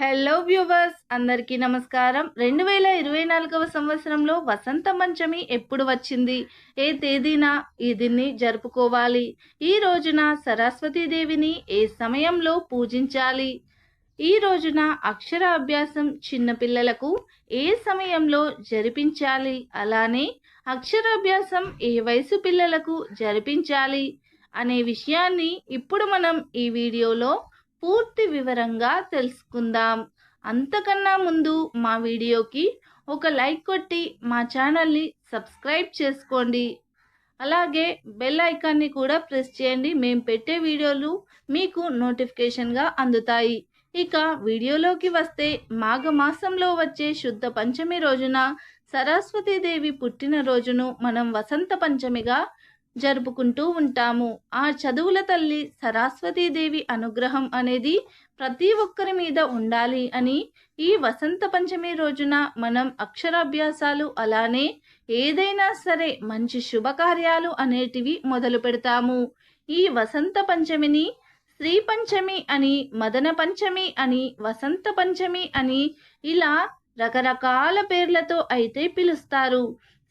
Hello viewers అందరికీ నమస్కారం. రెండు వేల ఇరవై నాలుగవ సంవత్సరంలో వసంత పంచమి ఎప్పుడు వచ్చింది? ఏ తేదీన దీన్ని జరుపుకోవాలి? ఈ రోజున సరస్వతీదేవిని ఏ సమయంలో పూజించాలి? ఈ రోజున అక్షర అభ్యాసం చిన్నపిల్లలకు ఏ సమయంలో జరిపించాలి? అలానే అక్షరాభ్యాసం ఏ వయసు పిల్లలకు జరిపించాలి? అనే విషయాన్ని ఇప్పుడు మనం ఈ వీడియోలో పూర్తి వివరంగా తెలుసుకుందాం. అంతకన్నా ముందు మా వీడియోకి ఒక లైక్ కొట్టి మా ఛానల్ని సబ్స్క్రైబ్ చేసుకోండి. అలాగే బెల్ ఐకాన్ని కూడా ప్రెస్ చేయండి. మేము పెట్టే వీడియోలు మీకు నోటిఫికేషన్గా అందుతాయి. ఇక వీడియోలోకి వస్తే మాఘమాసంలో వచ్చే శుద్ధ పంచమి రోజున సరస్వతీదేవి పుట్టినరోజును మనం వసంత పంచమిగా జరుపుకుంటూ ఉంటాము. ఆ చదువుల తల్లి సరస్వతీదేవి అనుగ్రహం అనేది ప్రతి ఒక్కరి మీద ఉండాలి అని ఈ వసంత పంచమి రోజున మనం అక్షరాభ్యాసాలు అలానే ఏదైనా సరే మంచి శుభకార్యాలు అనేటివి మొదలు పెడతాము. ఈ వసంత పంచమిని శ్రీ పంచమి అని మదన పంచమి అని వసంత పంచమి అని ఇలా రకరకాల పేర్లతో అయితే పిలుస్తారు.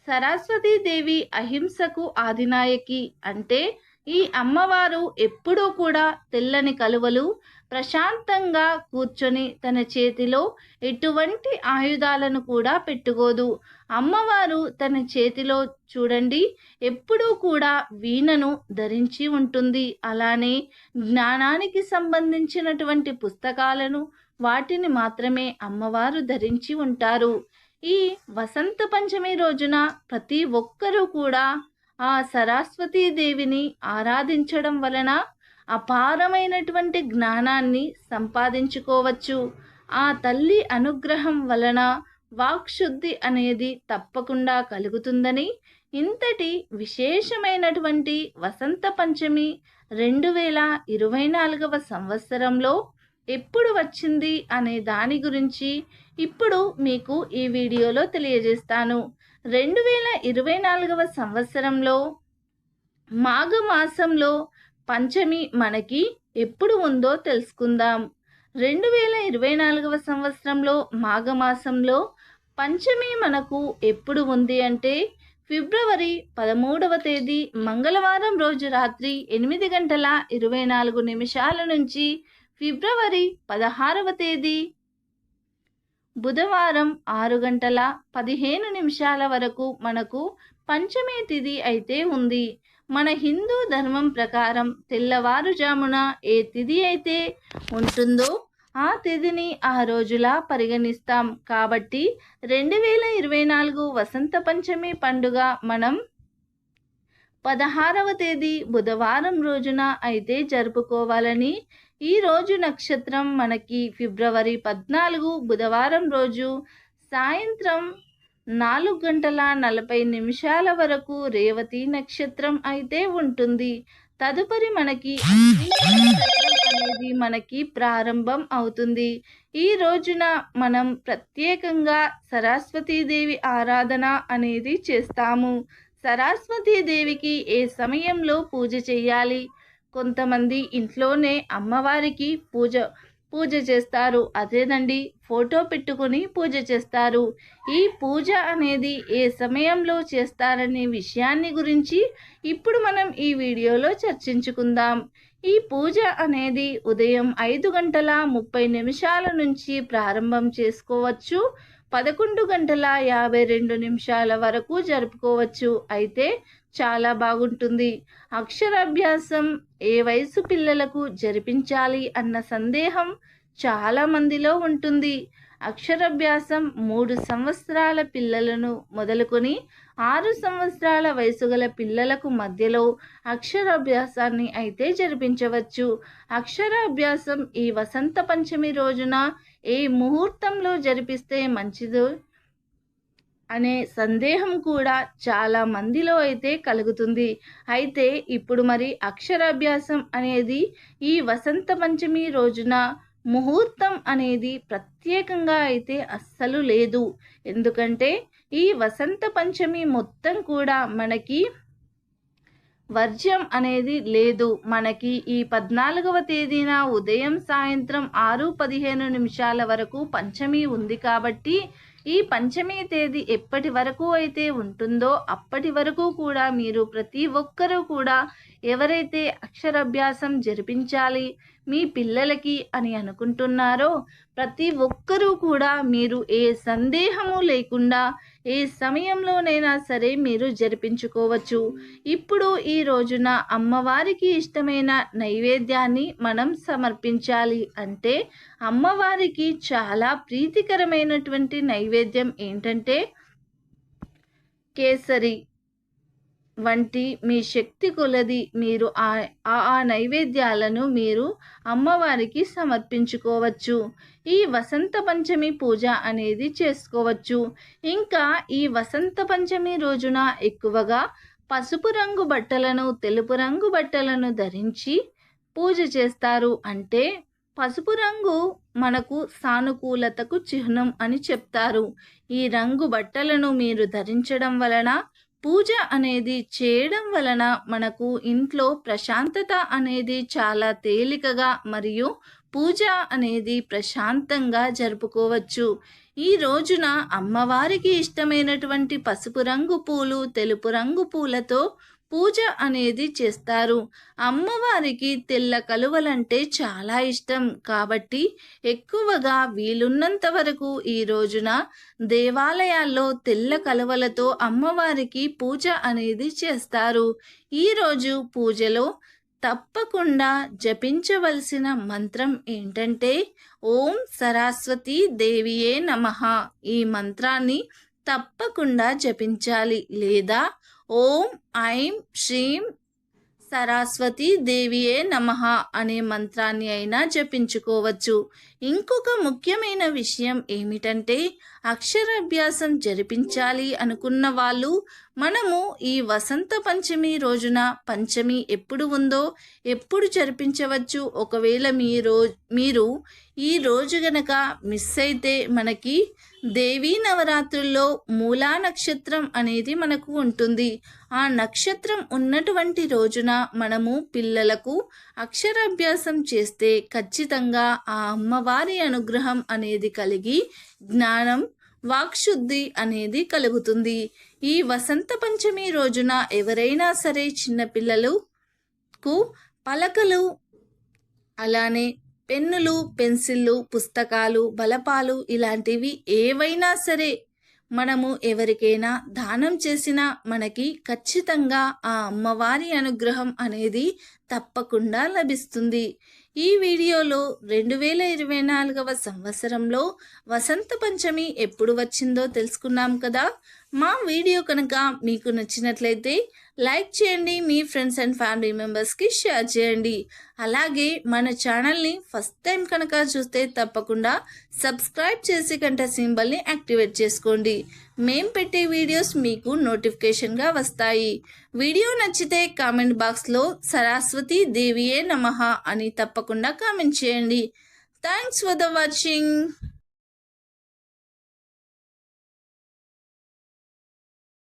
సరస్వతీదేవి అహింసకు ఆదినాయకి అంటే ఈ అమ్మవారు ఎప్పుడూ కూడా తెల్లని కలువలు ప్రశాంతంగా కూర్చొని తన చేతిలో ఎటువంటి ఆయుధాలను కూడా పెట్టుకోదు. అమ్మవారు తన చేతిలో చూడండి ఎప్పుడూ కూడా వీణను ధరించి ఉంటుంది. అలానే జ్ఞానానికి సంబంధించినటువంటి పుస్తకాలను వాటిని మాత్రమే అమ్మవారు ధరించి ఉంటారు. ఈ వసంత పంచమి రోజున ప్రతి ఒక్కరూ కూడా ఆ సరస్వతీదేవిని ఆరాధించడం వలన అపారమైనటువంటి జ్ఞానాన్ని సంపాదించుకోవచ్చు. ఆ తల్లి అనుగ్రహం వలన వాక్శుద్ధి అనేది తప్పకుండా కలుగుతుందని ఇంతటి విశేషమైనటువంటి వసంత పంచమి రెండు వేల ఇరవై నాలుగవ సంవత్సరంలో ఎప్పుడు వచ్చింది అనే దాని గురించి ఇప్పుడు మీకు ఈ వీడియోలో తెలియజేస్తాను. రెండు వేల ఇరవై నాలుగవ సంవత్సరంలో మాఘమాసంలో పంచమి మనకి ఎప్పుడు ఉందో తెలుసుకుందాం. రెండు వేల ఇరవై నాలుగవ సంవత్సరంలో మాఘమాసంలో పంచమి మనకు ఎప్పుడు ఉంది అంటే ఫిబ్రవరి పదమూడవ తేదీ మంగళవారం రోజు రాత్రి ఎనిమిది గంటల ఇరవై నాలుగు నిమిషాల నుంచి ఫిబ్రవరి పదహారవ తేదీ బుధవారం ఆరు గంటల పదిహేను నిమిషాల వరకు మనకు పంచమి తిథి అయితే ఉంది. మన హిందూ ధర్మం ప్రకారం తెల్లవారుజామున ఏ తిథి అయితే ఉంటుందో ఆ తిథిని ఆ రోజులా పరిగణిస్తాం. కాబట్టి రెండు వేల ఇరవై నాలుగు వసంత పంచమి పండుగ మనం పదహారవ తేదీ బుధవారం రోజున అయితే జరుపుకోవాలని ఈరోజు నక్షత్రం మనకి ఫిబ్రవరి పద్నాలుగు బుధవారం రోజు సాయంత్రం నాలుగు గంటల నలభై నిమిషాల వరకు రేవతి నక్షత్రం అయితే ఉంటుంది. తదుపరి మనకి అనేది మనకి ప్రారంభం అవుతుంది. ఈ రోజున మనం ప్రత్యేకంగా సరస్వతీదేవి ఆరాధన అనేది చేస్తాము. సరస్వతీదేవికి ఏ సమయంలో పూజ చేయాలి? కొంతమంది ఇంట్లోనే అమ్మవారికి పూజ పూజ చేస్తారు. అదేనండి ఫోటో పెట్టుకొని పూజ చేస్తారు. ఈ పూజ అనేది ఏ సమయంలో చేస్తారనే విషయాన్ని గురించి ఇప్పుడు మనం ఈ వీడియోలో చర్చించుకుందాం. ఈ పూజ అనేది ఉదయం ఐదు గంటల ముప్పై నిమిషాల నుంచి ప్రారంభం చేసుకోవచ్చు. పదకొండు గంటల యాభై రెండు నిమిషాల వరకు జరుపుకోవచ్చు. అయితే చాలా బాగుంటుంది. అక్షరాభ్యాసం ఏ వయసు పిల్లలకు జరిపించాలి అన్న సందేహం చాలా మందిలో ఉంటుంది. అక్షరాభ్యాసం మూడు సంవత్సరాల పిల్లలను మొదలుకొని ఆరు సంవత్సరాల వయసు గల పిల్లలకు మధ్యలో అక్షరాభ్యాసాన్ని అయితే జరిపించవచ్చు. అక్షరాభ్యాసం ఈ వసంత పంచమి రోజున ఏ ముహూర్తంలో జరిపిస్తే మంచిదో అనే సందేహం కూడా చాలా మందిలో అయితే కలుగుతుంది. అయితే ఇప్పుడు మరి అక్షరాభ్యాసం అనేది ఈ వసంత పంచమి రోజున ముహూర్తం అనేది ప్రత్యేకంగా అయితే అస్సలు లేదు. ఎందుకంటే ఈ వసంత పంచమి మొత్తం కూడా మనకి వర్జ్యం అనేది లేదు. మనకి ఈ పద్నాలుగవ తేదీన ఉదయం సాయంత్రం ఆరు పదిహేను నిమిషాల వరకు పంచమి ఉంది కాబట్టి ఈ పంచమి తేదీ ఎప్పటి వరకు అయితే ఉంటుందో అప్పటి వరకు కూడా మీరు ప్రతి ఒక్కరూ కూడా ఎవరైతే అక్షరాభ్యాసం జరిపించాలి మీ పిల్లలకి అని అనుకుంటున్నారో ప్రతి ఒక్కరూ కూడా మీరు ఏ సందేహము లేకుండా ఏ సమయంలోనైనా సరే మీరు జరిపించుకోవచ్చు. ఇప్పుడు ఈ రోజున అమ్మవారికి ఇష్టమైన నైవేద్యాన్ని మనం సమర్పించాలి అంటే అమ్మవారికి చాలా ప్రీతికరమైనటువంటి నైవేద్యం ఏంటంటే కేసరి. వంటి మీ శక్తి కొలది మీరు ఆ ఆ నైవేద్యాలను మీరు అమ్మవారికి సమర్పించుకోవచ్చు. ఈ వసంత పంచమి పూజ అనేది చేసుకోవచ్చు. ఇంకా ఈ వసంత పంచమి రోజున ఎక్కువగా పసుపు రంగు బట్టలను తెలుపు రంగు బట్టలను ధరించి పూజ చేస్తారు. అంటే పసుపు రంగు మనకు సానుకూలతకు చిహ్నం అని చెప్తారు. ఈ రంగు బట్టలను మీరు ధరించడం వలన పూజ అనేది చేయడం వలన మనకు ఇంట్లో ప్రశాంతత అనేది చాలా తేలికగా మరియు పూజ అనేది ప్రశాంతంగా జరుపుకోవచ్చు. ఈ రోజున అమ్మవారికి ఇష్టమైనటువంటి పసుపు రంగు పూలు తెలుపు రంగు పూలతో పూజ అనేది చేస్తారు. అమ్మవారికి తెల్ల కలువలంటే చాలా ఇష్టం. కాబట్టి ఎక్కువగా వీలున్నంత వరకు ఈ రోజున దేవాలయాల్లో తెల్ల కలువలతో అమ్మవారికి పూజ అనేది చేస్తారు. ఈరోజు పూజలో తప్పకుండా జపించవలసిన మంత్రం ఏంటంటే ఓం సరస్వతి దేవియే నమ. ఈ మంత్రాన్ని తప్పకుండా జపించాలి. లేదా ఓం ఐం శ్రీం సరస్వతి దేవియే నమ అనే మంత్రాన్ని అయినా జపించుకోవచ్చు. ఇంకొక ముఖ్యమైన విషయం ఏమిటంటే అక్షరాభ్యాసం జరిపించాలి అనుకున్న వాళ్ళు మనము ఈ వసంత పంచమి రోజున పంచమి ఎప్పుడు ఉందో ఎప్పుడు జరిపించవచ్చు? ఒకవేళ మీ రోజు మీరు ఈ రోజు గనక మిస్ అయితే మనకి దేవీ నవరాత్రుల్లో మూలా నక్షత్రం అనేది మనకు ఉంటుంది. ఆ నక్షత్రం ఉన్నటువంటి రోజున మనము పిల్లలకు అక్షరాభ్యాసం చేస్తే ఖచ్చితంగా ఆ అమ్మవారి అనుగ్రహం అనేది కలిగి జ్ఞానం వాక్శుద్ధి అనేది కలుగుతుంది. ఈ వసంత పంచమి రోజున ఎవరైనా సరే చిన్నపిల్లలకు పలకలు అలానే పెన్నులు పెన్సిళ్ళు పుస్తకాలు బలపాలు ఇలాంటివి ఏవైనా సరే మనము ఎవరికైనా దానం చేసినా మనకి ఖచ్చితంగా ఆ అమ్మవారి అనుగ్రహం అనేది తప్పకుండా లభిస్తుంది. ఈ వీడియోలో రెండు వేల ఇరవై నాలుగవ సంవత్సరంలో వసంత పంచమి ఎప్పుడు వచ్చిందో తెలుసుకున్నాం కదా? మా వీడియో కనుక మీకు నచ్చినట్లయితే లైక్ చేయండి మీ ఫ్రెండ్స్ అండ్ ఫ్యామిలీ మెంబర్స్కి షేర్ చేయండి. అలాగే మన ఛానల్ని ఫస్ట్ టైం కనుక చూస్తే తప్పకుండా సబ్స్క్రైబ్ చేసి గంట సింబల్ని యాక్టివేట్ చేసుకోండి. మేం పెట్టే వీడియోస్ మీకు నోటిఫికేషన్గా వస్తాయి. వీడియో నచ్చితే కామెంట్ బాక్స్లో సరస్వతి దేవియే నమః అని తప్పకుండా కామెంట్ చేయండి. Thanks for the watching.